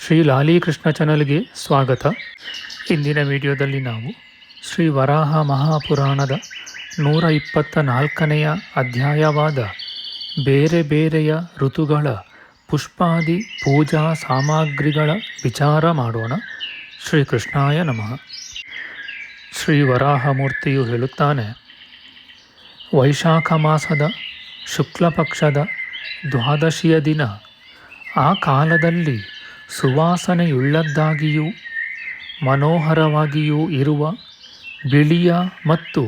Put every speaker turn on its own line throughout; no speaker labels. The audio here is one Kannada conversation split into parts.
ಶ್ರೀ ಲಾಲೀಕೃಷ್ಣ ಚಾನಲ್ಗೆ ಸ್ವಾಗತ. ಇಂದಿನ ವಿಡಿಯೋದಲ್ಲಿ ನಾವು ಶ್ರೀ ವರಾಹ ಮಹಾಪುರಾಣದ ನೂರ ಇಪ್ಪತ್ತ ನಾಲ್ಕನೆಯ ಅಧ್ಯಾಯವಾದ ಬೇರೆ ಬೇರೆಯ ಋತುಗಳ ಪುಷ್ಪಾದಿ ಪೂಜಾ ಸಾಮಗ್ರಿಗಳ ವಿಚಾರ ಮಾಡೋಣ. ಶ್ರೀಕೃಷ್ಣಾಯ ನಮಃ. ಶ್ರೀ ವರಾಹಮೂರ್ತಿಯು ಹೇಳುತ್ತಾನೆ, ವೈಶಾಖ ಮಾಸದ ಶುಕ್ಲಪಕ್ಷದ ದ್ವಾದಶಿಯ ದಿನ ಆ ಕಾಲದಲ್ಲಿ ಸುವಾಸನೆಯುಳ್ಳದ್ದಾಗಿಯೂ ಮನೋಹರವಾಗಿಯೂ ಇರುವ ಬಿಳಿಯ ಮತ್ತು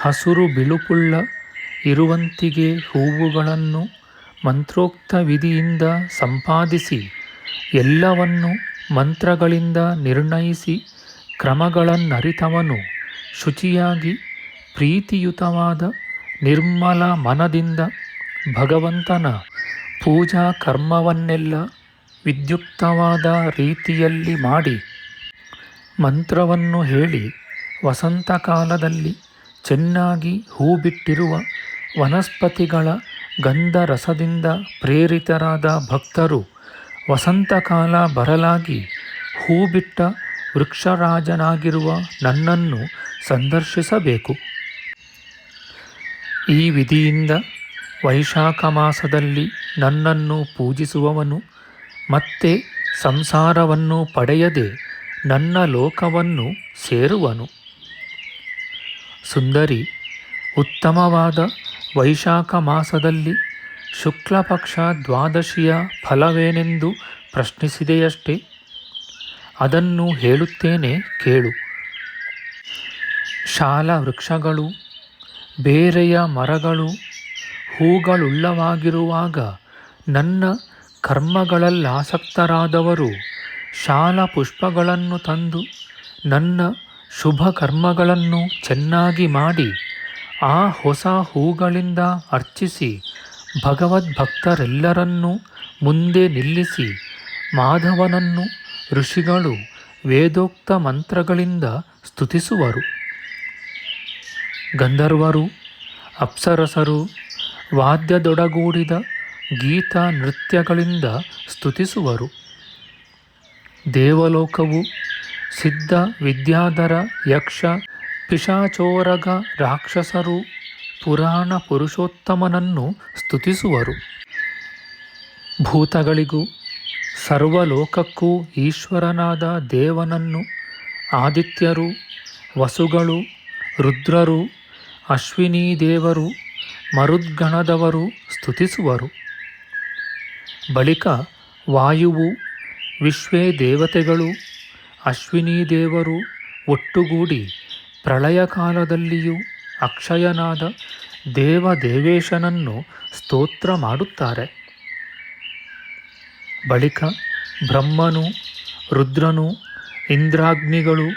ಹಸುರು ಬಿಳುಪುಳ್ಳ ಇರುವಂತಿಗೆ ಹೂವುಗಳನ್ನು ಮಂತ್ರೋಕ್ತ ವಿಧಿಯಿಂದ ಸಂಪಾದಿಸಿ ಎಲ್ಲವನ್ನು ಮಂತ್ರಗಳಿಂದ ನಿರ್ಣಯಿಸಿ ಕ್ರಮಗಳನ್ನರಿತವನು ಶುಚಿಯಾಗಿ ಪ್ರೀತಿಯುತವಾದ ನಿರ್ಮಲ ಮನದಿಂದ ಭಗವಂತನ ಪೂಜಾ ಕರ್ಮವನ್ನೆಲ್ಲ ವಿದ್ಯುಕ್ತವಾದ ರೀತಿಯಲ್ಲಿ ಮಾಡಿ ಮಂತ್ರವನ್ನು ಹೇಳಿ ವಸಂತಕಾಲದಲ್ಲಿ ಚೆನ್ನಾಗಿ ಹೂ ಬಿಟ್ಟಿರುವ ವನಸ್ಪತಿಗಳ ಗಂಧರಸದಿಂದ ಪ್ರೇರಿತರಾದ ಭಕ್ತರು ವಸಂತಕಾಲ ಬರಲಾಗಿ ಹೂ ಬಿಟ್ಟ ವೃಕ್ಷರಾಜನಾಗಿರುವ ನನ್ನನ್ನು ಸಂದರ್ಶಿಸಬೇಕು. ಈ ವಿಧಿಯಿಂದ ವೈಶಾಖ ಮಾಸದಲ್ಲಿ ನನ್ನನ್ನು ಪೂಜಿಸುವವನು ಮತ್ತೆ ಸಂಸಾರವನ್ನು ಪಡೆಯದೆ ನನ್ನ ಲೋಕವನ್ನು ಸೇರುವನು. ಸುಂದರಿ, ಉತ್ತಮವಾದ ವೈಶಾಖ ಮಾಸದಲ್ಲಿ ಶುಕ್ಲಪಕ್ಷ ದ್ವಾದಶಿಯ ಫಲವೇನೆಂದು ಪ್ರಶ್ನಿಸಿದೆಯಷ್ಟೇ? ಅದನ್ನು ಹೇಳುತ್ತೇನೆ ಕೇಳು. ಶಾಲಾ ವೃಕ್ಷಗಳು ಬೇರೆಯ ಮರಗಳು, ಹೂಗಳುಳ್ಳವಾಗಿರುವಾಗ ನನ್ನ ಕರ್ಮಗಳಲ್ಲಾಸಕ್ತರಾದವರು ಶಾಲ ಪುಷ್ಪಗಳನ್ನು ತಂದು ನನ್ನ ಶುಭ ಕರ್ಮಗಳನ್ನು ಚೆನ್ನಾಗಿ ಮಾಡಿ ಆ ಹೊಸ ಹೂಗಳಿಂದ ಅರ್ಚಿಸಿ ಭಗವದ್ಭಕ್ತರೆಲ್ಲರನ್ನೂ ಮುಂದೆ ನಿಲ್ಲಿಸಿ ಮಾಧವನನ್ನು ಋಷಿಗಳು ವೇದೋಕ್ತ ಮಂತ್ರಗಳಿಂದ ಸ್ತುತಿಸುವರು. ಗಂಧರ್ವರು, ಅಪ್ಸರಸರು, ವಾದ್ಯದೊಡಗೂಡಿದ ಗೀತ ನೃತ್ಯಗಳಿಂದ ಸ್ತುತಿಸುವರು. ದೇವಲೋಕವು ಸಿದ್ಧ ವಿದ್ಯಾಧರ ಯಕ್ಷ ಪಿಶಾಚೋರಗ ರಾಕ್ಷಸರು ಪುರಾಣ ಪುರುಷೋತ್ತಮನನ್ನು ಸ್ತುತಿಸುವರು. ಭೂತಗಳಿಗೂ ಸರ್ವಲೋಕಕ್ಕೂ ಈಶ್ವರನಾದ ದೇವನನ್ನು ಆದಿತ್ಯರು, ವಸುಗಳು, ರುದ್ರರು, ಅಶ್ವಿನೀ ದೇವರು, ಮರುದ್ಗಣದವರು ಸ್ತುತಿಸುವರು. ಬಳಿಕ ವಾಯುವು ವಿಶ್ವೇ ದೇವತೆಗಳು, ಅಶ್ವಿನೀ ದೇವರು ಒಟ್ಟುಗೂಡಿ ಪ್ರಳಯ ಕಾಲದಲ್ಲಿಯೂ ಅಕ್ಷಯನಾದ ದೇವದೇವೇಶನನ್ನು ಸ್ತೋತ್ರ ಮಾಡುತ್ತಾರೆ. ಬಳಿಕ ಬ್ರಹ್ಮನು, ರುದ್ರನು, ಇಂದ್ರಾಗ್ನಿಗಳು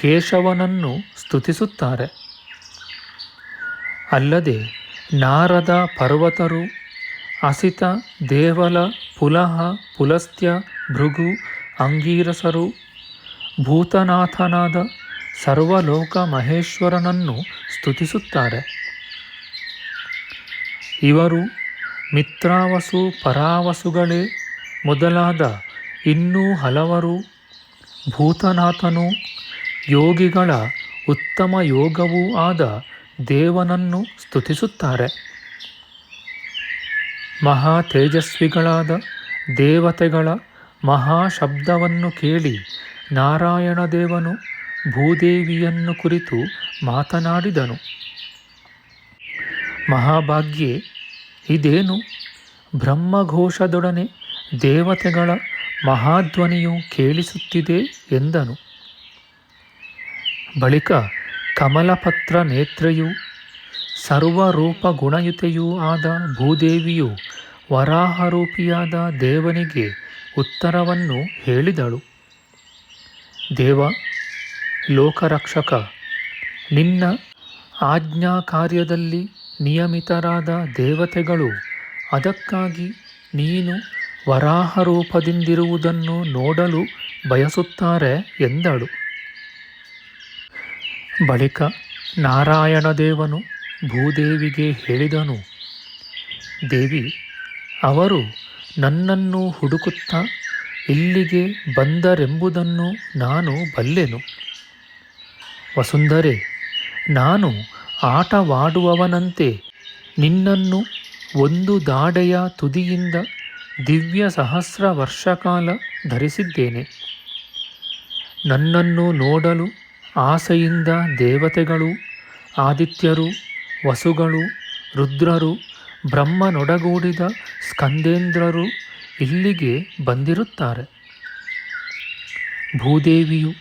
ಕೇಶವನನ್ನು ಸ್ತುತಿಸುತ್ತಾರೆ. ಅಲ್ಲದೆ ನಾರದ ಪರ್ವತರು ಅಸಿತ, ದೇವಲ, ಪುಲಹ, ಪುಲಸ್ತ್ಯ, ಭೃಗು, ಅಂಗೀರಸರು, ಭೂತನಾಥನಾದ ಸರ್ವಲೋಕ ಮಹೇಶ್ವರನನ್ನು ಸ್ತುತಿಸುತ್ತಾರೆ. ಇವರು ಮಿತ್ರಾವಸು, ಪರಾವಸುಗಳೇ ಮೊದಲಾದ ಇನ್ನೂ ಹಲವರು ಭೂತನಾಥನು, ಯೋಗಿಗಳ ಉತ್ತಮ ಯೋಗವೂ ಆದ ದೇವನನ್ನು ಸ್ತುತಿಸುತ್ತಾರೆ. ಮಹಾ ತೇಜಸ್ವಿಗಳಾದ ದೇವತೆಗಳ ಮಹಾಶಬ್ದವನ್ನು ಕೇಳಿ ನಾರಾಯಣ ದೇವನು ಭೂದೇವಿಯನ್ನು ಕುರಿತು ಮಾತನಾಡಿದನು. ಮಹಾಭಾಗ್ಯೆ, ಇದೇನು? ಬ್ರಹ್ಮಘೋಷದೊಡನೆ ದೇವತೆಗಳ ಮಹಾಧ್ವನಿಯು ಕೇಳಿಸುತ್ತಿದೆ ಎಂದನು. ಬಳಿಕ ಕಮಲಪತ್ರ ನೇತ್ರೆಯೂ ಸರ್ವರೂಪ ಗುಣಯುತೆಯೂ ಆದ ಭೂದೇವಿಯು ವರಾಹರೂಪಿಯಾದ ದೇವನಿಗೆ ಉತ್ತರವನ್ನು ಹೇಳಿದಳು. ದೇವ, ಲೋಕರಕ್ಷಕ, ನಿನ್ನ ಆಜ್ಞಾ ಕಾರ್ಯದಲ್ಲಿ ನಿಯಮಿತರಾದ ದೇವತೆಗಳು ಅದಕ್ಕಾಗಿ ನೀನು ವರಾಹ ರೂಪದಿಂದಿರುವುದನ್ನು ನೋಡಲು ಬಯಸುತ್ತಾರೆ ಎಂದಳು. ಬಳಿಕ ನಾರಾಯಣ ದೇವನು ಭೂದೇವಿಗೆ ಹೇಳಿದನು, ದೇವಿ ಅವರು ನನ್ನನ್ನು ಹುಡುಕುತ್ತಾ ಇಲ್ಲಿಗೆ ಬಂದರೆಂಬುದನ್ನು ನಾನು ಬಲ್ಲೆನು. ವಸುಂಧರೆ, ನಾನು ಆಟವಾಡುವವನಂತೆ ನಿನ್ನನ್ನು ಒಂದು ದಾಡೆಯ ತುದಿಯಿಂದ ದಿವ್ಯ ಸಹಸ್ರ ವರ್ಷಕಾಲ ಧರಿಸಿದ್ದೇನೆ. ನನ್ನನ್ನು ನೋಡಲು ಆಸೆಯಿಂದ ದೇವತೆಗಳು, ಆದಿತ್ಯರು, ವಸುಗಳು, ರುದ್ರರು ಬ್ರಹ್ಮನೊಡಗೂಡಿದ ಸ್ಕಂದೇಂದ್ರರು ಇಲ್ಲಿಗೆ ಬಂದಿರುತ್ತಾರೆ. ಭೂದೇವಿಯು,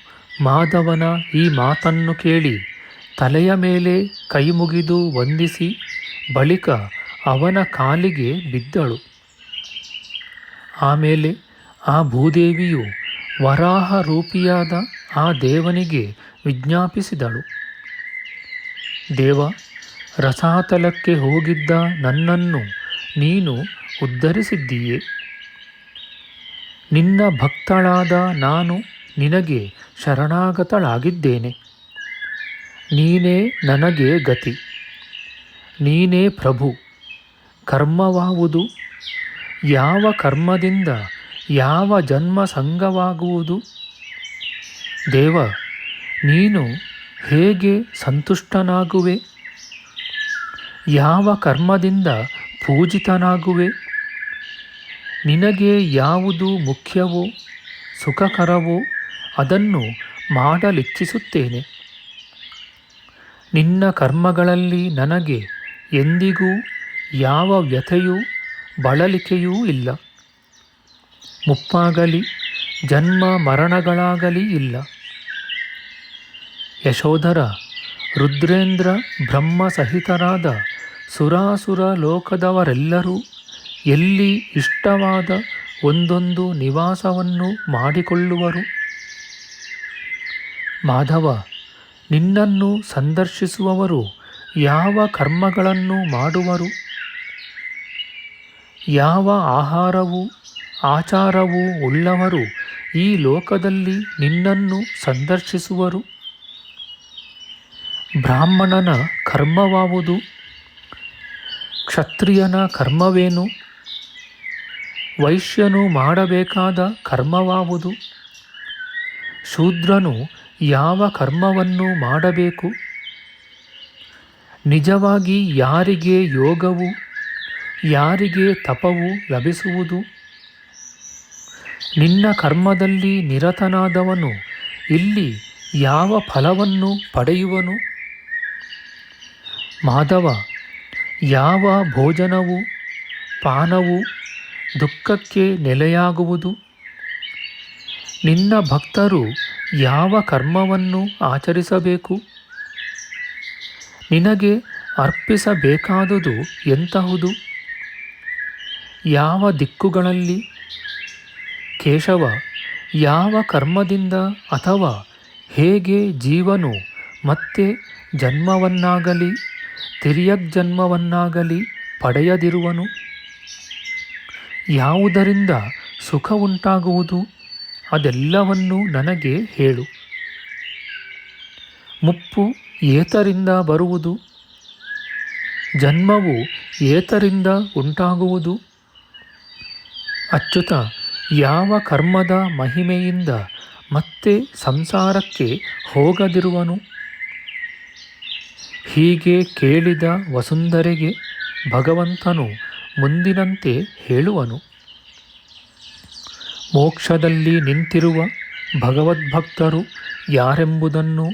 ಮಾಧವನ ಈ ಮಾತನ್ನು ಕೇಳಿ ತಲೆಯ ಮೇಲೆ ಕೈಮುಗಿದು ವಂದಿಸಿ ಬಳಿಕ ಅವನ ಕಾಲಿಗೆ ಬಿದ್ದಳು. ಆಮೇಲೆ ಆ ಭೂದೇವಿಯು ವರಾಹ ರೂಪಿಯಾದ ಆ ದೇವನಿಗೆ ವಿಜ್ಞಾಪಿಸಿದಳು. ದೇವ ರಸಾತಲಕ್ಕೆ ಹೋಗಿದ್ದ ನನ್ನನ್ನು ನೀನು ಉದ್ಧರಿಸಿದ್ದೀಯೆ. ನಿನ್ನ ಭಕ್ತಳಾದ ನಾನು ನಿನಗೆ ಶರಣಾಗತಳಾಗಿದ್ದೇನೆ. ನೀನೇ ನನಗೆ ಗತಿ. ನೀನೇ ಪ್ರಭು. ಕರ್ಮವಾವುದು. ಯಾವ ಕರ್ಮದಿಂದ ಯಾವ ಜನ್ಮ ಸಂಗವಾಗುವುದು ದೇವ, ನೀನು ಹೇಗೆ ಸಂತುಷ್ಟನಾಗುವೆ? ಯಾವ ಕರ್ಮದಿಂದ ಪೂಜಿತನಾಗುವೆ? ನಿನಗೆ ಯಾವುದು ಮುಖ್ಯವೋ, ಸುಖಕರವೋ, ಅದನ್ನು ಮಾಡಲಿಚ್ಛಿಸುತ್ತೇನೆ. ನಿನ್ನ ಕರ್ಮಗಳಲ್ಲಿ ನನಗೆ ಎಂದಿಗೂ ಯಾವ ವ್ಯಥೆಯೂ, ಬಳಲಿಕೆಯೂ ಇಲ್ಲ. ಮುಪ್ಪಾಗಲಿ, ಜನ್ಮ ಮರಣಗಳಾಗಲಿ ಇಲ್ಲ. ಯಶೋಧರ, ರುದ್ರೇಂದ್ರ ಬ್ರಹ್ಮ ಸಹಿತರಾದ ಸುರಾಸುರ ಲೋಕದವರೆಲ್ಲರೂ ಎಲ್ಲಿ ಇಷ್ಟವಾದ ಒಂದೊಂದು ನಿವಾಸವನ್ನು ಮಾಡಿಕೊಳ್ಳುವರು? ಮಾಧವ, ನಿನ್ನನ್ನು ಸಂದರ್ಶಿಸುವವರು ಯಾವ ಕರ್ಮಗಳನ್ನು ಮಾಡುವರು? ಯಾವ ಆಹಾರವು, ಆಚಾರವೂ ಉಳ್ಳವರು ಈ ಲೋಕದಲ್ಲಿ ನಿನ್ನನ್ನು ಸಂದರ್ಶಿಸುವರು? ಬ್ರಾಹ್ಮಣನ ಕರ್ಮವಾವುದು ಕ್ಷತ್ರಿಯನ ಕರ್ಮವೇನು? ವೈಶ್ಯನು ಮಾಡಬೇಕಾದ ಕರ್ಮವಾವುದು? ಶೂದ್ರನು ಯಾವ ಕರ್ಮವನ್ನು ಮಾಡಬೇಕು? ನಿಜವಾಗಿ ಯಾರಿಗೆ ಯೋಗವು, ಯಾರಿಗೆ ತಪವು ಲಭಿಸುವುದು? ನಿನ್ನ ಕರ್ಮದಲ್ಲಿ ನಿರತನಾದವನು ಇಲ್ಲಿ ಯಾವ ಫಲವನ್ನು ಪಡೆಯುವನು? ಮಾಧವ ಯಾವ ಭೋಜನವು ಪಾನವು ದುಃಖಕ್ಕೆ ನೆಲೆಯಾಗುವುದು? ನಿನ್ನ ಭಕ್ತರು ಯಾವ ಕರ್ಮವನ್ನು ಆಚರಿಸಬೇಕು? ನಿನಗೆ ಅರ್ಪಿಸಬೇಕಾದುದು ಎಂತಹುದು? ಯಾವ ದಿಕ್ಕುಗಳಲ್ಲಿ? ಕೇಶವ, ಯಾವ ಕರ್ಮದಿಂದ ಅಥವಾ ಹೇಗೆ ಜೀವನು ಮತ್ತೆ ಜನ್ಮವನ್ನಾಗಲಿ? ತಿರ್ಯಗ್ಜನ್ಮವನ್ನಾಗಲಿ ಪಡೆಯದಿರುವನು? ಯಾವುದರಿಂದ ಸುಖ ಉಂಟಾಗುವುದು ಅದೆಲ್ಲವನ್ನೂ ನನಗೆ ಹೇಳು. ಮುಪ್ಪು ಏತರಿಂದ ಬರುವುದು? ಜನ್ಮವು ಏತರಿಂದ ಉಂಟಾಗುವುದು? ಅಚ್ಯುತ, ಯಾವ ಕರ್ಮದ ಮಹಿಮೆಯಿಂದ ಮತ್ತೆ ಸಂಸಾರಕ್ಕೆ ಹೋಗದಿರುವನು? ಹೀಗೆ ಕೇಳಿದ ವಸುಂಧರೆಗೆ ಭಗವಂತನು ಮುಂದಿನಂತೆ ಹೇಳುವನು. ಮೋಕ್ಷದಲ್ಲಿ ನಿಂತಿರುವ ಭಗವದ್ಭಕ್ತರು ಯಾರೆಂಬುದನ್ನು?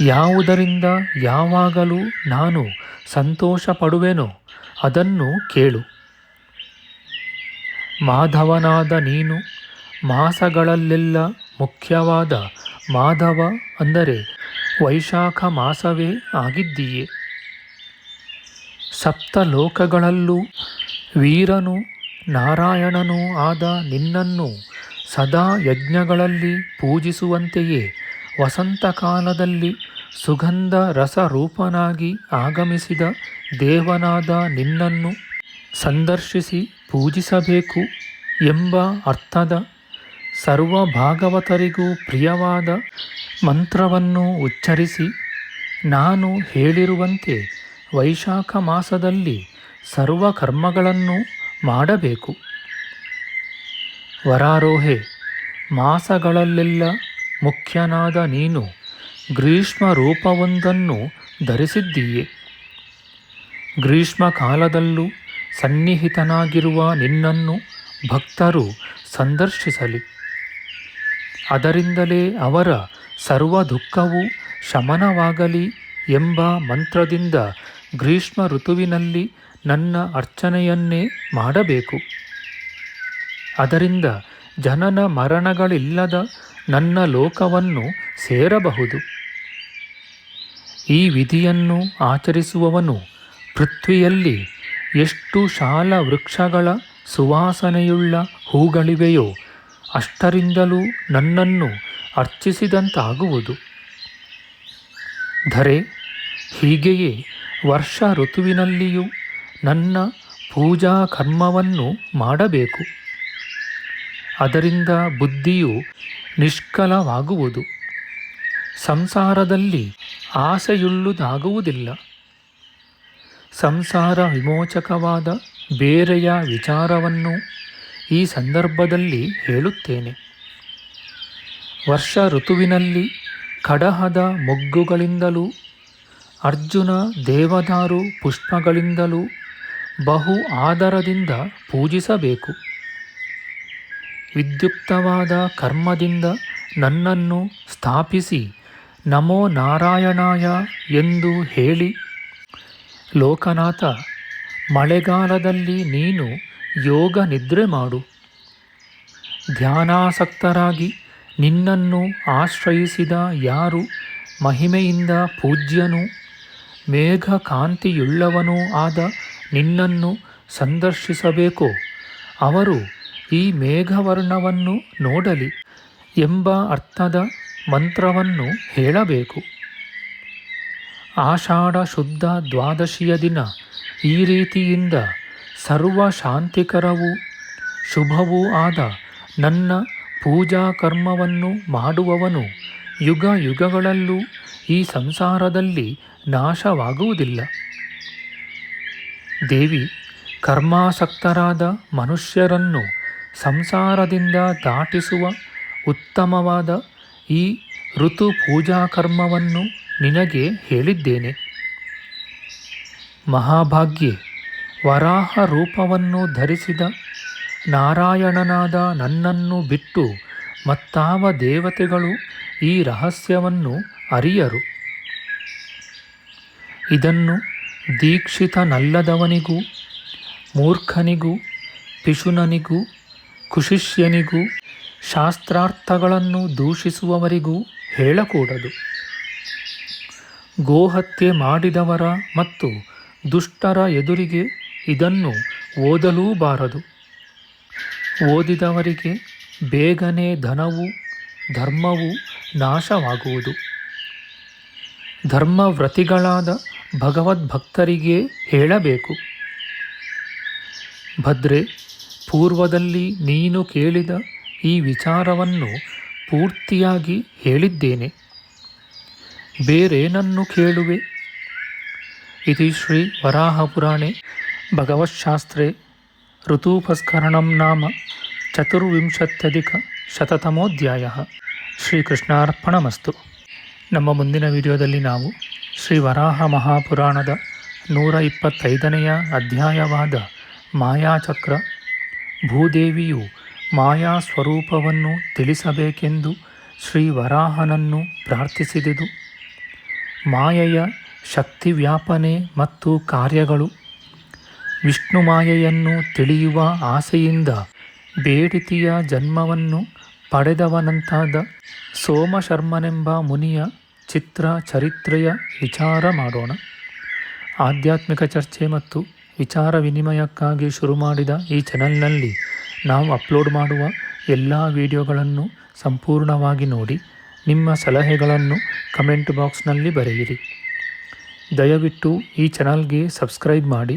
ಯಾವುದರಿಂದ ಯಾವಾಗಲೂ ನಾನು ಸಂತೋಷ ಪಡುವೆನೋ ಅದನ್ನು ಕೇಳು. ಮಾಧವನಾದ ನೀನು ಮಾಸಗಳಲ್ಲೆಲ್ಲ ಮುಖ್ಯವಾದ ಮಾಧವ ಅಂದರೆ ವೈಶಾಖ ಮಾಸವೇ ಆಗಿದ್ದೀಯೆ. ಸಪ್ತಲೋಕಗಳಲ್ಲೂ ವೀರನು ನಾರಾಯಣನೂ ಆದ ನಿನ್ನನ್ನು ಸದಾ ಯಜ್ಞಗಳಲ್ಲಿ ಪೂಜಿಸುವಂತೆಯೇ ವಸಂತಕಾಲದಲ್ಲಿ ಸುಗಂಧ ರಸರೂಪನಾಗಿ ಆಗಮಿಸಿದ ದೇವನಾದ ನಿನ್ನನ್ನು ಸಂದರ್ಶಿಸಿ ಪೂಜಿಸಬೇಕು ಎಂಬ ಅರ್ಥದ ಸರ್ವ ಭಾಗವತರಿಗೂ ಪ್ರಿಯವಾದ ಮಂತ್ರವನ್ನು ಉಚ್ಚರಿಸಿ, ನಾನು ಹೇಳಿರುವಂತೆ ವೈಶಾಖ ಮಾಸದಲ್ಲಿ ಸರ್ವ ಕರ್ಮಗಳನ್ನು ಮಾಡಬೇಕು. ವರಾರೋಹೆ, ಮಾಸಗಳಲ್ಲೆಲ್ಲ ಮುಖ್ಯನಾದ ನೀನು ಗ್ರೀಷ್ಮ ರೂಪವೊಂದನ್ನು ಧರಿಸಿದ್ದೀಯೆ. ಗ್ರೀಷ್ಮ ಕಾಲದಲ್ಲೂ ಸನ್ನಿಹಿತನಾಗಿರುವ ನಿನ್ನನ್ನು ಭಕ್ತರು ಸಂದರ್ಶಿಸಲಿ. ಅದರಿಂದಲೇ ಅವರ ಸರ್ವ ದುಃಖವು ಶಮನವಾಗಲಿ ಎಂಬ ಮಂತ್ರದಿಂದ ಗ್ರೀಷ್ಮ ಋತುವಿನಲ್ಲಿ ನನ್ನ ಅರ್ಚನೆಯನ್ನೇ ಮಾಡಬೇಕು. ಅದರಿಂದ ಜನನ ಮರಣಗಳಿಲ್ಲದ ನನ್ನ ಲೋಕವನ್ನು ಸೇರಬಹುದು. ಈ ವಿಧಿಯನ್ನು ಆಚರಿಸುವವನು ಪೃಥ್ವಿಯಲ್ಲಿ ಎಷ್ಟು ಶಾಲ ವೃಕ್ಷಗಳ ಸುವಾಸನೆಯುಳ್ಳ ಹೂಗಳಿವೆಯೋ ಅಷ್ಟರಿಂದಲೂ ನನ್ನನ್ನು ಅರ್ಚಿಸಿದಂತಾಗುವುದು. ಧರೆ, ಹೀಗೆಯೇ ವರ್ಷ ಋತುವಿನಲ್ಲಿಯೂ ನನ್ನ ಪೂಜಾ ಕರ್ಮವನ್ನು ಮಾಡಬೇಕು. ಅದರಿಂದ ಬುದ್ಧಿಯು ನಿಷ್ಕಲವಾಗುವುದು. ಸಂಸಾರದಲ್ಲಿ ಆಸೆಯುಳ್ಳುದಾಗುವುದಿಲ್ಲ. ಸಂಸಾರ ವಿಮೋಚಕವಾದ ಬೇರೆಯ ವಿಚಾರವನ್ನು ಈ ಸಂದರ್ಭದಲ್ಲಿ ಹೇಳುತ್ತೇನೆ. ವರ್ಷ ಋತುವಿನಲ್ಲಿ ಕಡಹದ ಮೊಗ್ಗುಗಳಿಂದಲೂ, ಅರ್ಜುನ ದೇವದಾರು ಪುಷ್ಪಗಳಿಂದಲೂ ಬಹು ಆದರದಿಂದ ಪೂಜಿಸಬೇಕು. ವಿದ್ಯುಕ್ತವಾದ ಕರ್ಮದಿಂದ ನನ್ನನ್ನು ಸ್ಥಾಪಿಸಿ ನಮೋ ನಾರಾಯಣಾಯ ಎಂದು ಹೇಳಿ, ಲೋಕನಾಥ, ಮಳೆಗಾಲದಲ್ಲಿ ನೀನು ಯೋಗ ನಿದ್ರೆ ಮಾಡು. ಧ್ಯಾನಾಸಕ್ತರಾಗಿ ನಿನ್ನನ್ನು ಆಶ್ರಯಿಸಿದ ಯಾರು? ಮಹಿಮೆಯಿಂದ ಪೂಜ್ಯನು ಮೇಘ ಕಾಂತಿಯುಳ್ಳವನೂ ಆದ ನಿನ್ನನ್ನು ಸಂದರ್ಶಿಸಬೇಕು. ಅವರು ಈ ಮೇಘವರ್ಣವನ್ನು ನೋಡಲಿ ಎಂಬ ಅರ್ಥದ ಮಂತ್ರವನ್ನು ಹೇಳಬೇಕು. ಆಷಾಢ ಶುದ್ಧ ದ್ವಾದಶಿಯ ದಿನ, ಈ ರೀತಿಯಿಂದ ಸರ್ವ ಶಾಂತಿಕರವೂ ಶುಭವೂ ಆದ ನನ್ನ ಪೂಜಾ ಕರ್ಮವನ್ನು ಮಾಡುವವನು ಯುಗ ಯುಗಗಳಲ್ಲೂ ಈ ಸಂಸಾರದಲ್ಲಿ ನಾಶವಾಗುವುದಿಲ್ಲ. ದೇವಿ, ಕರ್ಮಾಸಕ್ತರಾದ ಮನುಷ್ಯರನ್ನು ಸಂಸಾರದಿಂದ ದಾಟಿಸುವ ಉತ್ತಮವಾದ ಈ ಋತು ಪೂಜಾ ಕರ್ಮವನ್ನು ನಿನಗೆ ಹೇಳಿದ್ದೇನೆ. ಮಹಾಭಾಗ್ಯೆ ವರಾಹ ರೂಪವನ್ನು ಧರಿಸಿದ ನಾರಾಯಣನಾದ ನನ್ನನ್ನು ಬಿಟ್ಟು ಮತ್ತಾವ ದೇವತೆಗಳು ಈ ರಹಸ್ಯವನ್ನು ಅರಿಯರು. ಇದನ್ನು ದೀಕ್ಷಿತನಲ್ಲದವನಿಗೂ, ಮೂರ್ಖನಿಗೂ, ಪಿಶುನನಿಗೂ, ಕುಶಿಷ್ಯನಿಗೂ, ಶಾಸ್ತ್ರಾರ್ಥಗಳನ್ನು ದೂಷಿಸುವವರಿಗೂ ಹೇಳಕೂಡದು. ಗೋಹತ್ಯೆ ಮಾಡಿದವರ ಮತ್ತು ದುಷ್ಟರ ಎದುರಿಗೆ ಇದನ್ನು ಓದಲೂಬಾರದು. ಓದಿದವರಿಗೆ ಬೇಗನೆ ಧನವು, ಧರ್ಮವು ನಾಶವಾಗುವುದು. ಧರ್ಮವ್ರತಿಗಳಾದ ಭಗವದ್ಭಕ್ತರಿಗೆ ಹೇಳಬೇಕು. ಭದ್ರೆ, ಪೂರ್ವದಲ್ಲಿ ನೀನು ಕೇಳಿದ ಈ ವಿಚಾರವನ್ನು ಪೂರ್ತಿಯಾಗಿ ಹೇಳಿದ್ದೇನೆ. ಬೇರೇನನ್ನು ಕೇಳುವೆ? ಇತಿ ಶ್ರೀ ವರಾಹಪುರಾಣೆ, ಭಗವತ್ಶಾಸ್ತ್ರೇ. ಋತೂಪಸ್ಕರಣಂ ನಾಮ ಚತುರ್ವಿಂಶತ್ಯಧಿಕ ಶತತಮೋಧ್ಯಾಯ. ಶ್ರೀಕೃಷ್ಣಾರ್ಪಣಮಸ್ತು. ನಮ್ಮ ಮುಂದಿನ ವಿಡಿಯೋದಲ್ಲಿ ನಾವು ಶ್ರೀ ವರಾಹ ಮಹಾಪುರಾಣದ ನೂರ ಇಪ್ಪತ್ತೈದನೆಯ ಅಧ್ಯಾಯವಾದ ಮಾಯಾಚಕ್ರ ಭೂದೇವಿಯು ಮಾಯಾ ಸ್ವರೂಪವನ್ನು ತಿಳಿಸಬೇಕೆಂದು ಶ್ರೀ ವರಾಹನನ್ನು ಪ್ರಾರ್ಥಿಸಿದುದು. ಮಾಯೆಯ ಶಕ್ತಿ ವ್ಯಾಪನೆ ಮತ್ತು ಕಾರ್ಯಗಳು ವಿಷ್ಣು ಮಾಯೆಯನ್ನು ತಿಳಿಯುವ ಆಸೆಯಿಂದ ಬೇಡಿತಿಯ ಜನ್ಮವನ್ನು ಪಡೆದವನಂತಾದ ಸೋಮಶರ್ಮನೆಂಬ ಮುನಿಯ ಚಿತ್ರ ಚರಿತ್ರೆಯ ವಿಚಾರ ಮಾಡೋಣ. ಆಧ್ಯಾತ್ಮಿಕ ಚರ್ಚೆ ಮತ್ತು ವಿಚಾರ ವಿನಿಮಯಕ್ಕಾಗಿ ಶುರು ಮಾಡಿದ ಈ ಚಾನಲ್ನಲ್ಲಿ ನಾವು ಅಪ್ಲೋಡ್ ಮಾಡುವ ಎಲ್ಲ ವಿಡಿಯೋಗಳನ್ನು ಸಂಪೂರ್ಣವಾಗಿ ನೋಡಿ, ನಿಮ್ಮ ಸಲಹೆಗಳನ್ನು ಕಮೆಂಟ್ ಬಾಕ್ಸ್ನಲ್ಲಿ ಬರೆಯಿರಿ. ದಯವಿಟ್ಟು ಈ ಚಾನಲ್ಗೆ ಸಬ್ಸ್ಕ್ರೈಬ್ ಮಾಡಿ.